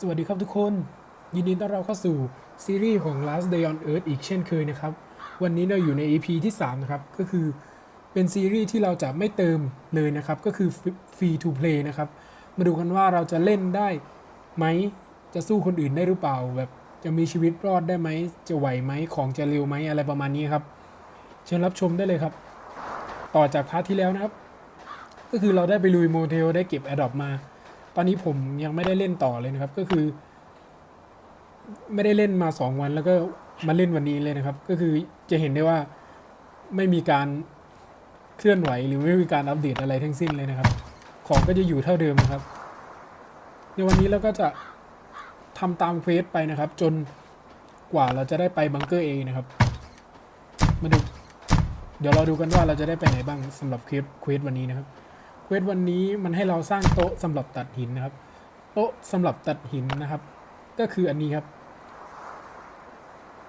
สวัสดีครับทุกคน ยินดีต้อนรับเข้าสู่ซีรีส์ของ Last Day on Earth อีกเช่นเคยนะครับ วันนี้เราอยู่ใน EP ที่ 3 นะครับ ก็คือเป็นซีรีส์ที่เราจะไม่เติมเลยนะครับ ก็คือ Free to Play นะครับ มาดูกันว่าเราจะเล่นได้ไหมจะสู้คนอื่นได้หรือเปล่า แบบจะมีชีวิตรอดได้ไหม จะไหวไหมของจะเร็วไหมอะไรประมาณนี้ครับ เชิญรับชมได้เลยครับ ต่อจากพาร์ทที่แล้วนะครับ ก็คือเราได้ไปลุยโมเทลได้เก็บแอดดอปมา ตอนนี้ผมยังไม่ได้เล่นต่อเลยนะครับ ก็คือ ไม่ได้เล่นมาสองวัน แล้วก็มาเล่นวันนี้เลยนะครับ ก็คือจะเห็นได้ว่าไม่มีการเคลื่อนไหวหรือไม่มีการอัปเดตอะไรทั้งสิ้นเลยนะครับ ของก็จะอยู่เท่าเดิมนะครับ ในวันนี้เราก็จะทำตามเควสไปนะครับ จนกว่าเราจะได้ไปบังเกอร์เอนะครับ มาดู เดี๋ยวเราดูกันว่าเราจะได้ไปไหนบ้างสำหรับเควสเควสวันนี้นะครับ เวสวันนี้มันให้เราสร้างโต๊ะสำหรับตัดหินนะครับ โต๊ะสำหรับตัดหินนะครับ ก็คืออันนี้ครับ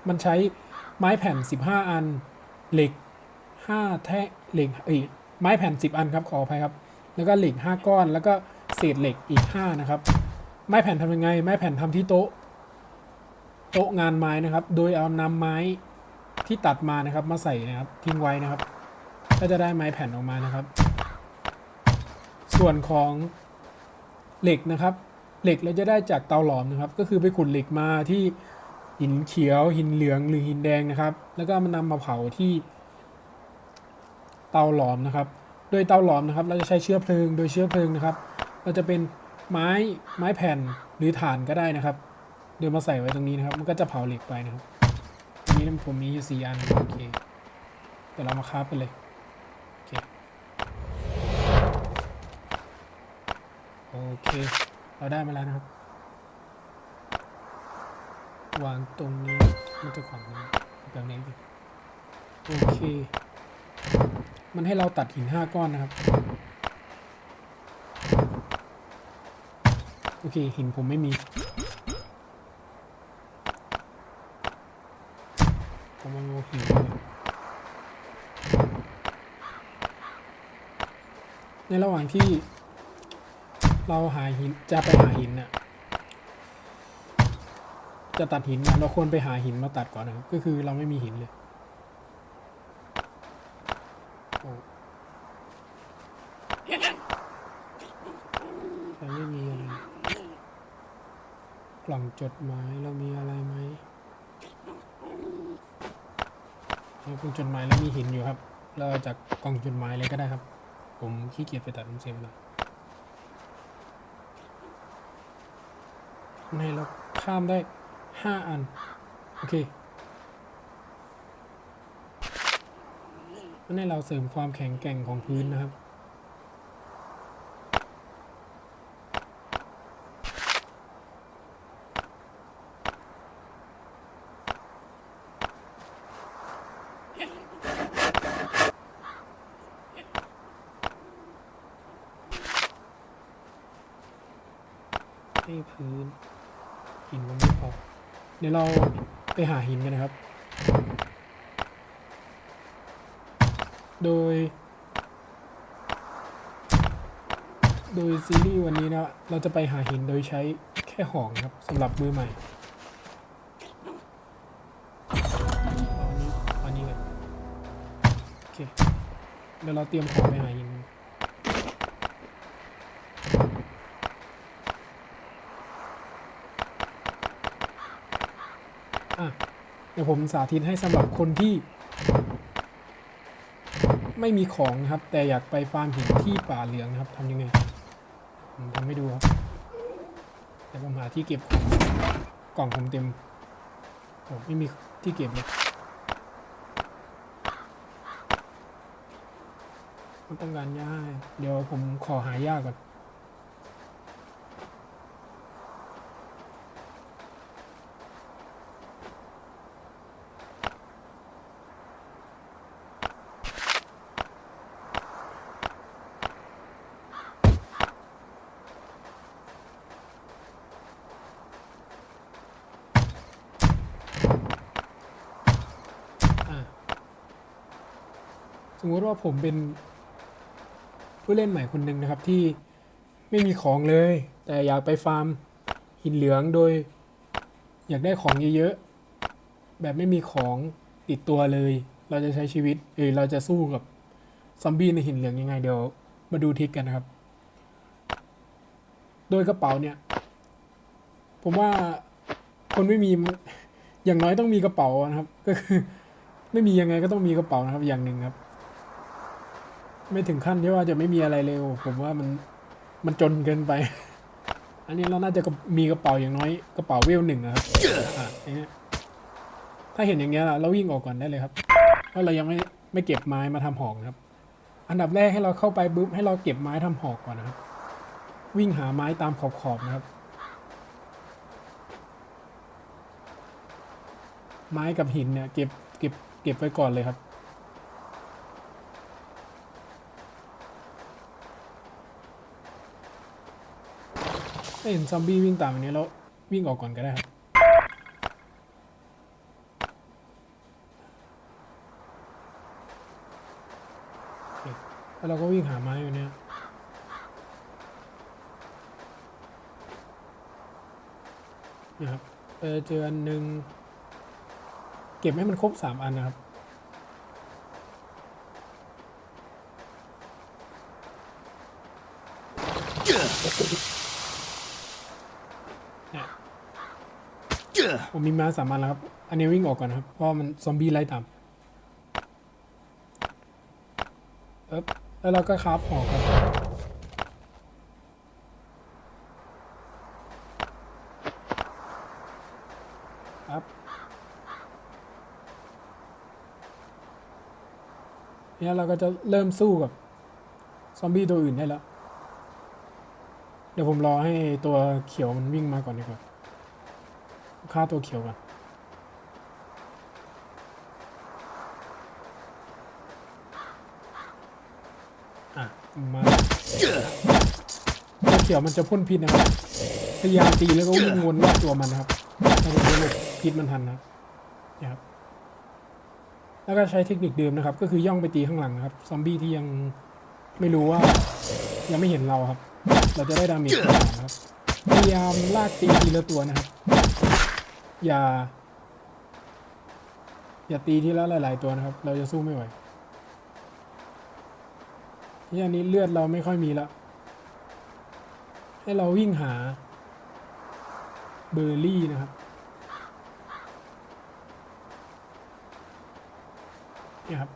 มันใช้ไม้แผ่น 15 อัน เหล็ก 5 แท่เหล็กเอ้ยไม้แผ่น 10 อันครับขออภัยครับ แล้วก็เหล็ก 5 ก้อน แล้วก็เศษเหล็กอีก 5 นะครับ ไม้แผ่นทำยังไง ไม้แผ่นทำที่โต๊ะ โต๊ะงานไม้นะครับ โดยเอานำไม้ที่ตัดมานะครับ มาใส่นะครับทิ้งไว้นะครับ ก็จะได้ไม้แผ่นออกมานะครับ ส่วนของเหล็กนะครับ เหล็กเราจะได้จากเตาหลอมนะครับ ก็คือไปขุดเหล็กมาที่หินเขียวหินเหลืองหรือหินแดงนะครับ แล้วก็มานำมาเผาที่ เตาหลอมนะครับ โดยเตาหลอมนะครับ เราจะใช้เชื้อเพลิง โดยเชื้อเพลิงนะครับ เราจะเป็นไม้ไม้แผ่นหรือถ่านก็ได้นะครับ เดี๋ยวมาใส่ไว้ตรงนี้นะครับ มันก็จะเผาเหล็กไปนะครับนี้ผมมีอยู่สี่อันโอเคเดี๋ยวเรามาคราฟกันเลย เค เราได้มาแล้วนะครับ วางตรงนี้มันจะขวางนะแบบนี้ดิโอเค มันให้เราตัดหินห้าก้อนนะครับ โอเค หินผมไม่มี ผมเอาหินเลยในระหว่างที่ เราหาหินจะไปหาหินน่ะจะตัดหินน่ะเราควรไปหาหินมาตัดก่อนนะครับ ก็คือเราไม่มีหินเลยโอ้เราไม่มีอะไรกล่องจดหมายเรามีอะไรไหมเอากล่องจดหมายแล้วมีหินอยู่ครับ เราเอาจากกล่องจดหมายเลยก็ได้ครับ ผมขี้เกียจไปตัดมันเสียเวลา ในเราข้ามได้ห้าอัน โอเคมันให้เราเสริมความแข็งแกร่งของพื้นนะครับ ให้พื้น หินมันไม่พอ เดี๋ยวเราไปหาหินกันนะครับ โดย โดยซีรีส์วันนี้นะ เราจะไปหาหินโดยใช้แค่หอกครับสำหรับมือใหม่อันนี้อาอันนี้กันโอเคเดี๋ยวเราเตรียมของไปหาหินกัน อะเดี๋ยวผมสาธิตให้สำหรับคนที่ ไม่มีของนะครับ แต่อยากไปฟาร์มหินที่ป่าเหลืองนะครับทำยังไงผมทำให้ดูครับเดี๋ยวผมหาที่เก็บของกล่องผมเต็มผมไม่มีที่เก็บเลยต้องการหญ้าเดี๋ยวผมขอหาหญ้าก่อน มมติว่าผมเป็นผู้เล่นใหม่คนหนึ่งนะครับที่ไม่มีของเลย แต่อยากไปฟาร์มหินเหลืองโดย อยากได้ของเยอะๆแบบไม่มีของติดตัวเลย เราจะใช้ชีวิตเออเราจะสู้กับซอมบี้ในหินเหลืองยังไงเดี๋ยวมาดูทิกกันนะครับ โดยกระเป๋าเนี่ย ผมว่าคนไม่มีอย่างน้อยต้องมีกระเป๋านะครับ ก็คือ ไม่มียังไงก็ต้องมีกระเป๋านะครับอย่างหนึ่งครับ ไม่ถึงขั้นที่ว่าจะไม่มีอะไรเลยผมว่ามันมันจนเกินไป อันนี้เราน่าจะมีกระเป๋าอย่างน้อยกระเป๋าเวลหนึ่งนะครับอะอย่างเงี้ยถ้าเห็นอย่างเงี้ยเราวิ่งออกก่อนได้เลยครับ เพราะเรายังไม่ไม่เก็บไม้มาทำหอกนะครับ อันดับแรกให้เราเข้าไปปุ๊บให้เราเก็บไม้ทำหอกก่อนนะครับ วิ่งหาไม้ตามขอบๆนะครับ ไม้กับหินเนี่ยเก็บเก็บเก็บไว้ก่อนเลยครับ ถ้าเห็นซอมบี้วิ่งตามอันนี้แล้ววิ่งออกก่อนก็ได้ครับแล้วเราก็วิ่งหาไม้อยู่เนี่ยนะครับเออเจออันหนึ่งเก็บให้มันครบสามอันนะครับ เนี่ย ผมมีมาสามอันแล้วครับ อันนี้วิ่งออกก่อนครับ เพราะมันซอมบี้ไล่ตามเอ๊บแล้วเราก็คราฟหอกครับครับเนี่ยเราก็จะเริ่มสู้กับ ซอมบี้ตัวอื่นได้แล้ว เดี๋ยวผมรอให้ตัวเขียวมันวิ่งมาก่อนดีกว่า ฆ่าตัวเขียวก่อนอะ มาตัวเขียวมันจะพ่นพิษนะครับ พยายามตีแล้วก็วิ่งวนรอบตัวมันนะครับถ้าจะหลบพิษมันทันนะครับเนี่ยครับ แล้วก็ใช้เทคนิคเดิมนะครับ ก็คือย่องไปตีข้างหลังนะครับ ซอมบี้ที่ยังไม่รู้ว่า ยังไม่เห็นเราครับ เราจะได้ดาเมจก่อนนะครับ พยายามลากตีทีละตัวนะครับ อย่า อย่าตีทีละหลาย ๆ ตัวนะครับ เราจะสู้ไม่ไหวที่อันนี้เลือดเราไม่ค่อยมีแล้วให้เราวิ่งหา เบอร์รี่นะครับนี่ครับ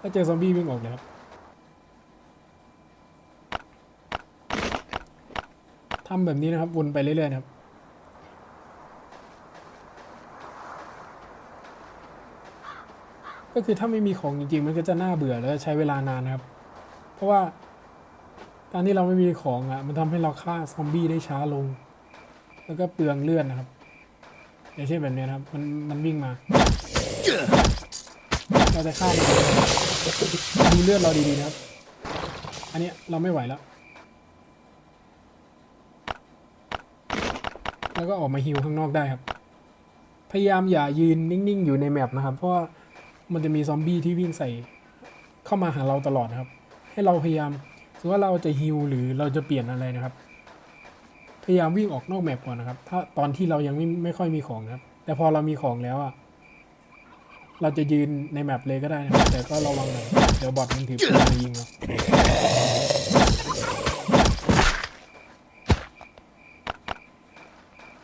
ถ้าเจอซอมบี้วิ่งออกเลยครับำแบบนี้นะครับวนไปเรื่อยๆนะครับก็คือถ้าไม่มีของจริงๆ มันก็จะน่าเบื่อแล้วใช้เวลานานนะครับ เพราะว่าการที่เราไม่มีของอะมันทำให้เราฆ่าซอมบี้ได้ช้าลง แล้วก็เปลืองเลือดนะครับ อย่างเช่นแบบนี้นะครับ มันมันวิ่งมา เราจะฆ่ามันดูเลือดเราดีๆนะครับ อันนี้เราไม่ไหวแล้ว แล้วก็ออกมาฮิวข้างนอกได้ครับ พยายามอย่ายืนนิ่งๆ อยู่ในแมปนะครับ เพราะว่ามันจะมีซอมบี้ที่วิ่งใส่เข้ามาหาเราตลอดนะครับ ให้เราพยายามถือว่าเราจะฮิวหรือเราจะเปลี่ยนอะไรนะครับ พยายามวิ่งออกนอกแมปก่อนนะครับ ถ้าตอนที่เรายังไม่ไม่ค่อยมีของนะครับ แต่พอเรามีของแล้วอะเราจะยืนในแมปเลยก็ได้นะครับแต่ก็ระวังหน่อยเดี๋ยวบอทมันถือปืนมายิงเรา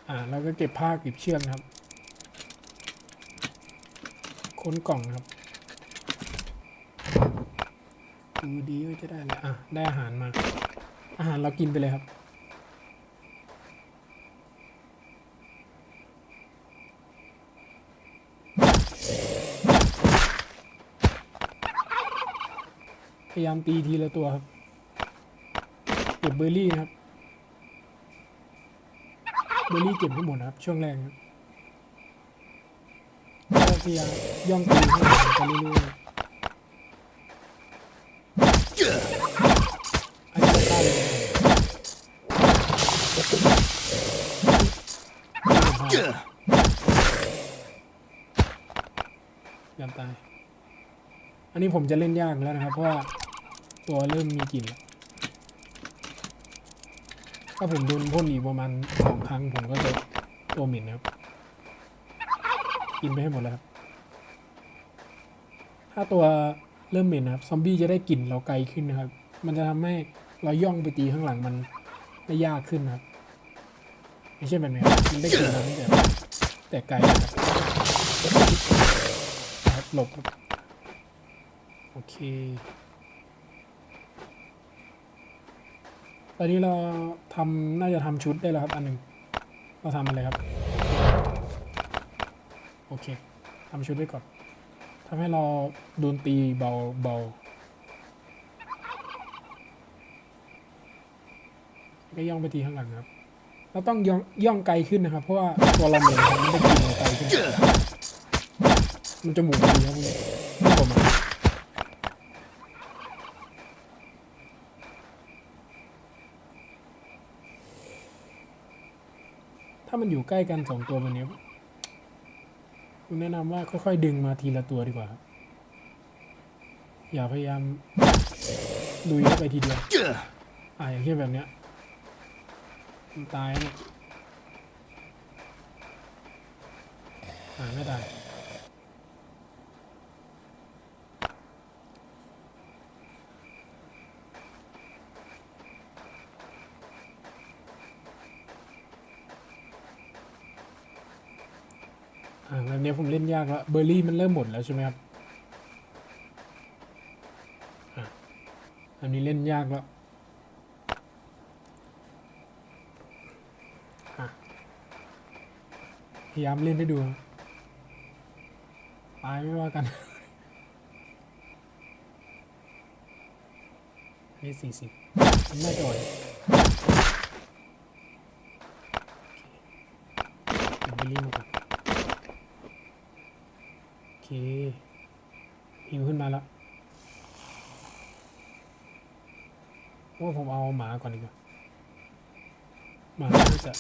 อ่าแล้ว ก็เก็บผ้าเก็บเชือกนะครับ ค้นกล่องครับดูดีว่าจะได้อะไรอะ ได้อาหารมา อาหารเรากินไปเลยครับ พยายามตีทีละตัวครับ เก็บเบอร์รี่นะครับ บอรี่เก็บให้หมดนะครับ ช่วงแรกครับก็พยายามย่องตีให้หมดไปเรื่อยๆอันนี้ฆ่าเลยยอมตาย อันนี้ผมจะเล่นยากแล้วนะครับ เพราะว่าตัวเริ่มมีกลิ่นแล้ว ถ้าผมโดนพ่นอีกประมาณสองครั้งผมก็จะตัวเหม็นนะครับ กินไปให้หมดเลยครับ ถ้าตัวเริ่มเหม็นนะครับ ซอมบี้จะได้กลิ่นเราไกลขึ้นนะครับ มันจะทำให้เราย่องไปตีข้างหลังมันได้ยากขึ้นนะครับ ไม่ใช่แบบนี้ครับมันได้กลิ่นเราแต่แต่ไกลนะครับนะครับหลบครับ โอเค ตอนนี้เราทำน่าจะทำชุดได้แล้วครับ อันหนึ่งเราทำอะไรครับ โอเคทำชุดไว้ก่อนทำให้เราดนตีเบาเบาก็ย่องไปตีข้างหลังครับ เราต้องย่องย่องไกลขึ้นนะครับ เพราะว่าตัวเราเหมือนมันได้กินไกลขึ้นมันจะหมุนดีครับผมอะถ้า มันอยู่ใกล้กันสองตัวมันเนี้คุณแนะนำว่าค่อยๆดึงมาทีละตัวดีกว่า อย่าพยายามลุยเข้าไปทีเดียวอ่าอย่างเช่นแบบเนี้ยมันตายเนี่ยอ่าไม่ตายอ่าแบบเนี้ยผมเล่นยากแล้วเบอร์รี่มันเริ่มหมดแล้วใช่ไหมครับอันนี้เล่นยากแล้วพยายามเล่นให้ดูตายไม่ว่ากันนี่สี่สิบไม่จ่อยโอเคเดี๋ยวไปรีบมาก่อนโอเคหิวขึ้นมาแล้วว่า ผมเอาหมาก่อนดีกว่า หมาน่าจะ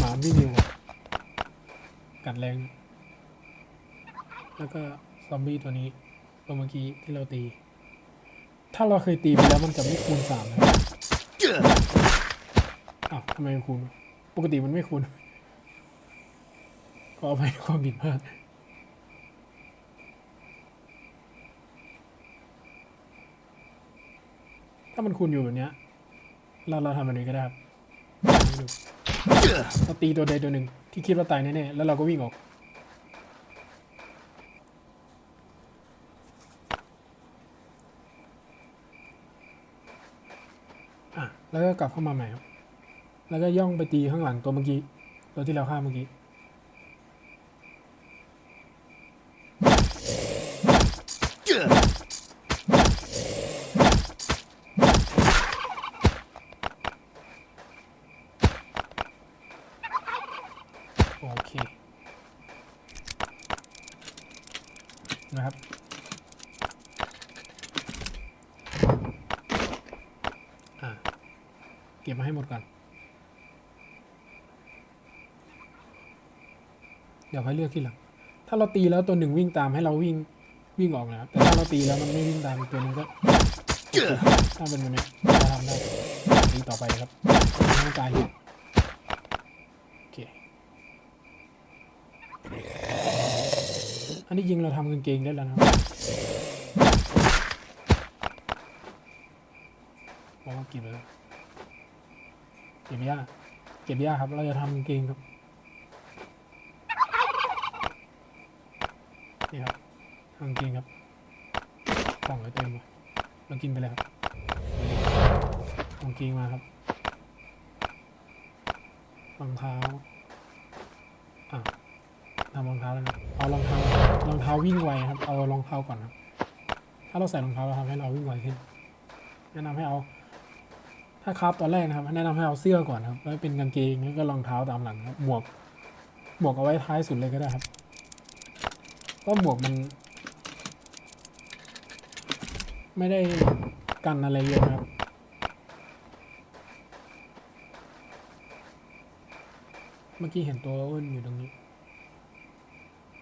หมาไม่เร็วกว่ากัดแรง แล้วก็ซอมบี้ตัวนี้ตัวเมื่อกี้ที่เราตี ถ้าเราเคยตีไปแล้วมันจะไม่คูณสามนะอ้าวทำไมมันคูณ ปกติมันไม่คูณก็เอาไปความผิดพลาดามันคูณอยู่แบบเนี้ย เราเราทำแบบนี้ก็ได้ครับเราตีตัวใดตัวหนึ่งที่คิดว่าตายแน่ๆแล้วเราก็วิ่งออก อะ แล้วก็กลับเข้ามาใหม่ครับ แล้วก็ย่องไปตีข้างหลังตัวเมื่อกี้ ตัวที่เราฆ่าเมื่อกี้ โอเค นะครับ อ่า เก็บมาให้หมดก่อน เดี๋ยวค่อยเลือกทีหลัง ถ้าเราตีแล้วตัวหนึ่งวิ่งตามให้เราวิ่งวิ่งออกนะครับ แต่ถ้าเราตีแล้วมันไม่วิ่งตามตัวหนึ่งก็ถ้าเป็นแบบนี้เราทำได้ตีต่อไปครับไม่ต้องตายโอเค อันนี้ยิงเราทำกางเกงได้แล้วนะครับอกว่าก็บเลย ก็บยากเก็บยากครับ เราจะทำกางเกงครับนี่ครับทำกางเกงครับกล่องไว้เต็มเลยเรากินไปแล้วครับทำกางเกงมาครับรองเท้าอะทำรองเท้าแล้วนะเอารองเท้ารองเท้าวิ่งไวครับ เอารองเท้าก่อนครับ ถ้าเราใส่รองเท้าเราทำให้เราวิ่งไวขึ้นแนะนำให้เอา ถ้าครับตอนแรกนะครับแนะนำให้เอาเสื้อก่อนครับ แล้วเป็นกางเกงแล้วก็รองเท้าตามหลังครับหมวกหมวกเอาไว้ท้ายสุดเลยก็ได้ครับเพราะหมวกมัน ไม่ได้กันอะไรเยอะครับเมื่อกี้เห็นตัวอ้วนอยู่ตรงนี้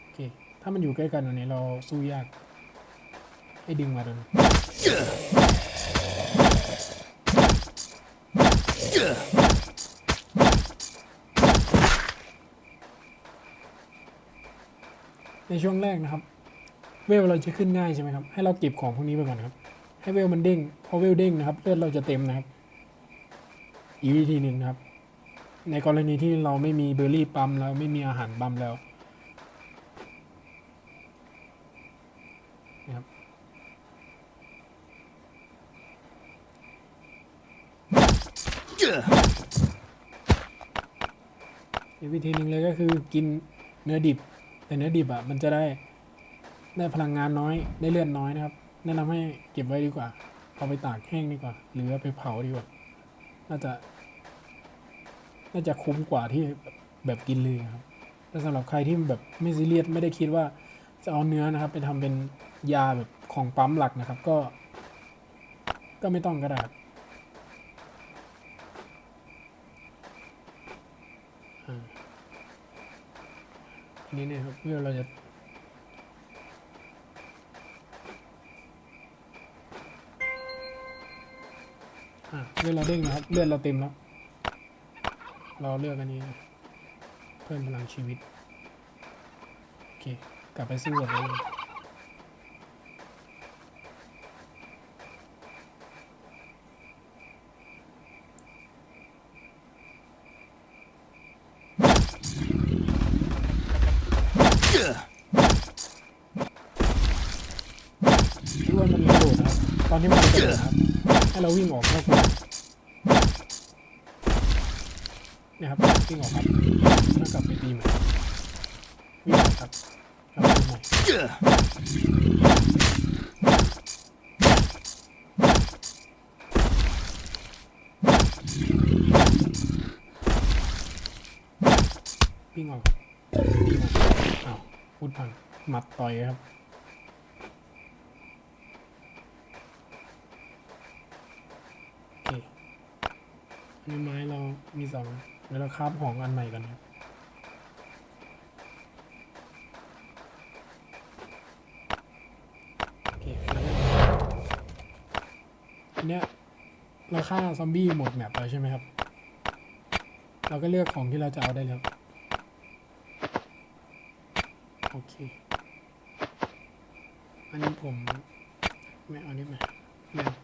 โอเค ถ้ามันอยู่ใกล้กันวันนี้เราสู้ยาก ให้ดึงมาตรงนี้ ในช่วงแรกนะครับ เวลเราจะขึ้นง่ายใช่ไหมครับ ให้เราเก็บของพวกนี้ไปก่อนครับ ให้เวลมันเด้ง พอเวลเด้งนะครับ เลือดเราจะเต็มนะครับ อีกวิธีหนึ่งนะครับ ในกรณีที่เราไม่มีเบอร์รี่ปั๊มแล้วไม่มีอาหารปั๊มแล้ว อีกวิธีหนึ่งเลยก็คือกินเนื้อดิบ แต่เนื้อดิบอะมันจะได้ได้พลังงานน้อยได้เลือดน้อยนะครับ แนะนำให้เก็บไว้ดีกว่า เอาไปตากแห้งดีกว่า หรือเอาไปเผาดีกว่า น่าจะ น่าจะคุ้มกว่าที่แบบกินเลยครับแต่สำหรับใครที่แบบไม่ซีเรียสไม่ได้คิดว่าจะเอาเนื้อนะครับ ไปทำเป็นยาแบบของปั๊มหลักนะครับ ก็ ก็ไม่ต้องก็ได้ครับอ่าอั นี้เนี่ยครับเพื่อเราจะอะเลือดเราเด้งนะครับเลือดเราเต็มแล้ว เราเลือกอันนี้ เพิ่มพลังชีวิต โอเค กลับไปสู้กับเลยที่ว่ามันกระโดดนะครับ ต อนที่มันกระโดดครับให้เราวิ่งออกนอกเมืองเนี่ยครับวิ่งออกครับแล้วกลับไปตีใหม่วิ่งออกครับกลับไปตีใหม่วิ่งออกตีใหม่อ้าวพูดพังหมัดต่อยครับ โอเค อันนี้ไม้เรามีสองเดี๋ยวเราคาบของอันใหม่กันครับโอเคแล้วก็อันเนี้ยเราฆ่าซอมบี้หมดแมปแล้วใช่ไหมครับ เราก็เลือกของที่เราจะเอาได้แล้วโอเค อันนี้ผมไม่เอาอันนี้มาไม่เอา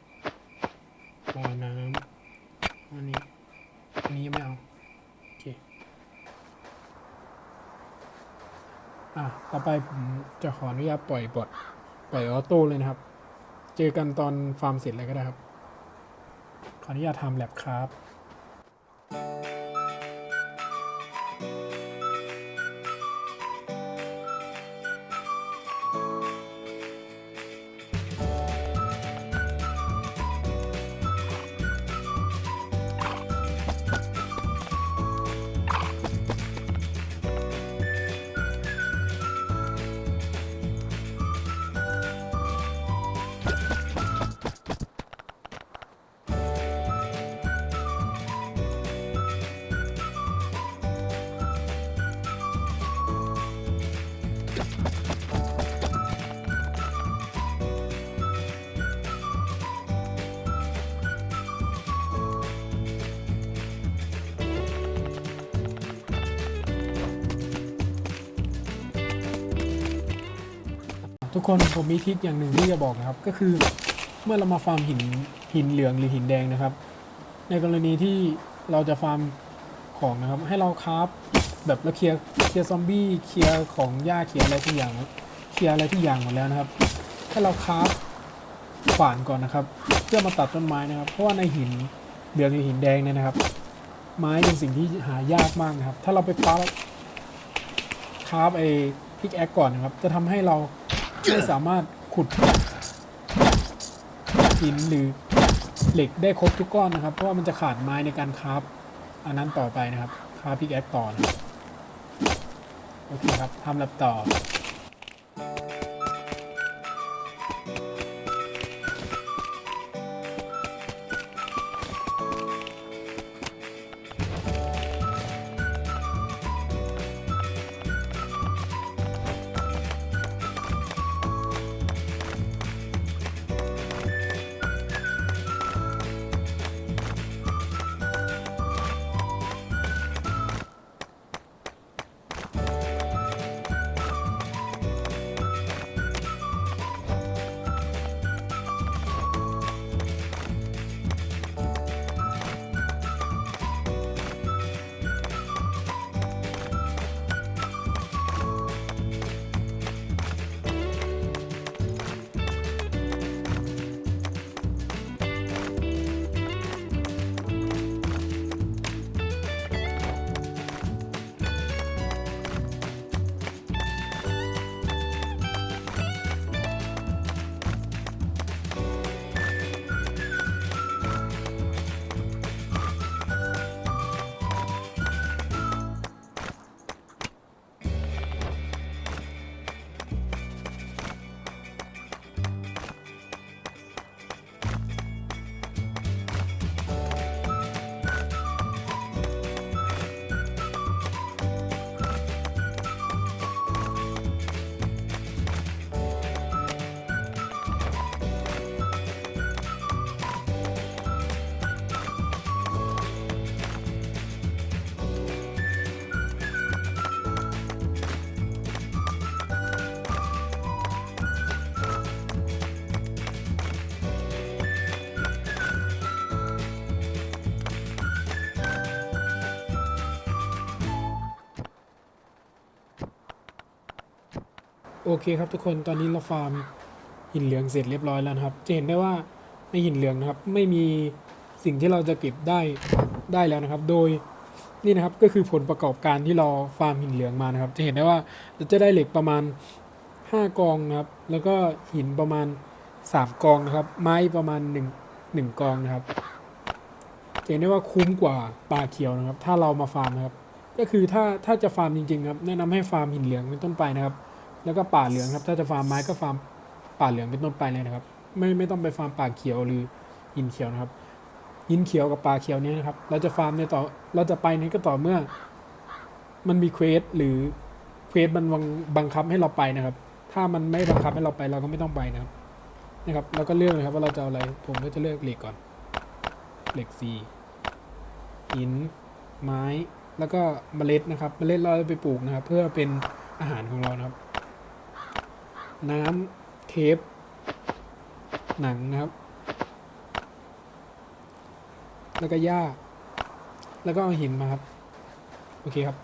บ่อน้ำอันนี้ อันนี้ไม่เอา โอเค อะ ต่อไปผมจะขออนุญาตปล่อยบทปล่อยออโต้เลยนะครับ เจอกันตอนฟาร์มเสร็จเลยก็ได้ครับ ขออนุญาตทำแลบครับ ทุกคนผมมีทริคอย่างหนึ่งที่จะบอกนะครับ ก็คือเมื่อเรามาฟาร์มหินหินเหลืองหรือหินแดงนะครับ ในกรณีที่เราจะฟาร์มของนะครับ ให้เราคราฟแบบเราเคลียร์เคลียร์ซอมบี้เคลียร์ของหญ้าเคลียร์อะไรทุกอย่างเคลียร์อะไรทุกอย่างหมดแล้วนะครับ ให้เราคราฟขวานก่อนนะครับ เพื่อมาตัดต้นไม้นะครับ เพราะว่าในหินเหลืองหรือหินแดงเนี่ยนะครับ ไม้เป็นสิ่งที่หายากมากนะครับ ถ้าเราไปคราฟคราฟไอ้พิกแอคก่อนนะครับ จะทำให้เรา ไม่สามารถขุดหินหรือเหล็กได้ครบทุกก้อนนะครับ เพราะว่ามันจะขาดไม้ในการคราฟอันนั้นต่อไปนะครับคราฟพิกแอคต่อนะครับโอเคครับทำแลบต่อ เคครับทุกคนตอนนี้เราฟาร์มหินเหลืองเสร็จเรียบร้อยแล้วครับ จะเห็นได้ว่าในหินเหลืองนะครับ ไม่มีสิ่งที่เราจะเก็บได้ได้แล้วนะครับ โดยนี่นะครับก็คือผลประกอบการที่เราฟาร์มหินเหลืองมานะครับ จะเห็นได้ว่าเราจะได้เหล็กประมาณ 5 กองนะครับ แล้วก็หินประมาณ 3 กองนะครับ ไม้ประมาณ 1 1 กองนะครับจะเห็นได้ว่าคุ้มกว่าปลาเขียวนะครับ ถ้าเรามาฟาร์มนะครับ ก็คือถ้าถ้าจะฟาร์มจริงๆครับแนะนำให้ฟาร์มหินเหลืองเป็นต้นไปนะครับ แล้วก็ป่าเหลืองครับ ถ้าจะฟาร์มไม้ก็ฟาร์มป่าเหลืองเป็นต้นไปเลยนะครับ ไม่ไม่ต้องไปฟาร์มป่าเขียวหรือหินเขียวนะครับหินเขียวกับป่าเขียวนี้นะครับ เราจะฟาร์มในต่อเราจะไปนี้ก็ต่อเมื่อ มันมีเควสหรือเควสมันบังบังคับให้เราไปนะครับ ถ้ามันไม่บังคับให้เราไปเราก็ไม่ต้องไปนะครับนะครับเราก็เลือกนะครับว่าเราจะเอาอะไรผมก็จะเลือกเหล็กก่อนเหล็กสีหินไม้แล้วก็เมล็ดนะครับ เมล็ดเราจะไปปลูกนะครับ เพื่อเป็นอาหารของเรานะครับ น้ำเทป หนังนะครับ แล้วก็หญ้า แล้วก็เอาหินมาครับ โอเคครับ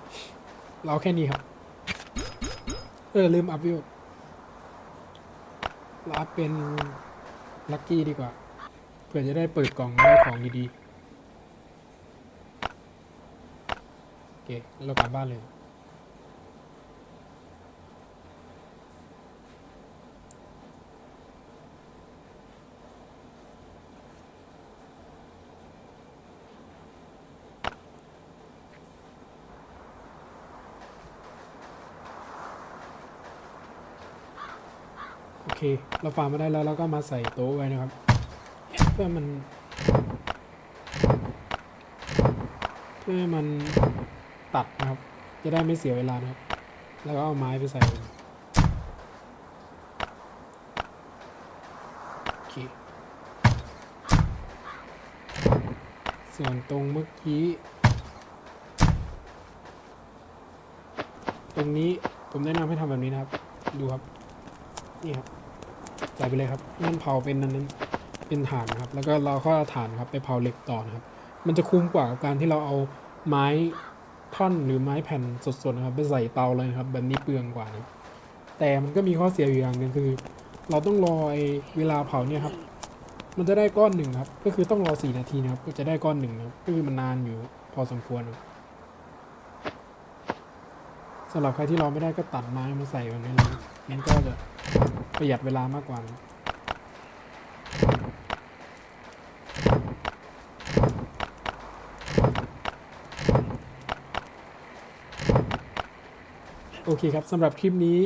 เราแค่นี้ครับ เออ ลืมอัพวิวเราอัพเป็นลัคกี้ดีกว่า เพื่อจะได้เปิดกล่องได้ของดีๆ โอเค เรากลับบ้านเลย เค เราฟาร์มมาได้แล้วเราก็มาใส่โต๊ะไว้นะครับ เพื่อมัน เพื่อให้มันตัดนะครับ จะได้ไม่เสียเวลานะครับ แล้วก็เอาไม้ไปใส่โอเคส่วนตรงเมื่อกี้ตรงนี้ผมแนะนำให้ทำแบบนี้นะครับ ดูครับ นี่ครับ ใส่ไปเลยครับนั่นเผาเป็นนั้นนั้นเป็นถ่านครับ แล้วก็เราก็เอาถ่านครับไปเผาเหล็กต่อนะครับ มันจะคุ้มกว่าการที่เราเอาไม้ท่อนหรือไม้แผ่นสดๆนะครับ ไปใส่เตาเลยครับแบบนี้เปลืองกว่านะแต่มันก็มีข้อเสียอยู่อย่างหนึ่งคือ เราต้องรอเวลาเผาเนี่ยครับ มันจะได้ก้อนหนึ่งครับ ก็คือต้องรอสี่นาทีนะครับ ก็จะได้ก้อนหนึ่งนะครับก็คือมันนานอยู่พอสมควรนะสำหรับใครที่รอไม่ได้ก็ตัดไม้มาใส่แบบนี้เลยนะมันก็จะ ประหยัดเวลามากกว่านะโอเคครับสำหรับคลิปนี้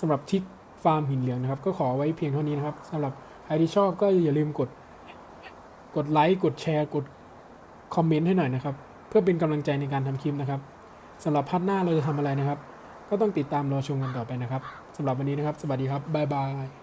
สำหรับทิกฟาร์มหินเหลืองนะครับ ก็ขอไว้เพียงเท่านี้นะครับสำหรับใครที่ชอบก็อย่าลืมกด กดไลค์กดแชร์กดคอมเมนต์ให้หน่อยนะครับ เพื่อเป็นกำลังใจในการทำคลิปนะครับสำหรับพาร์ทหน้าเราจะทำอะไรนะครับ ก็ต้องติดตามรอชมกันต่อไปนะครับสำหรับวันนี้นะครับ สวัสดีครับบ๊ายบาย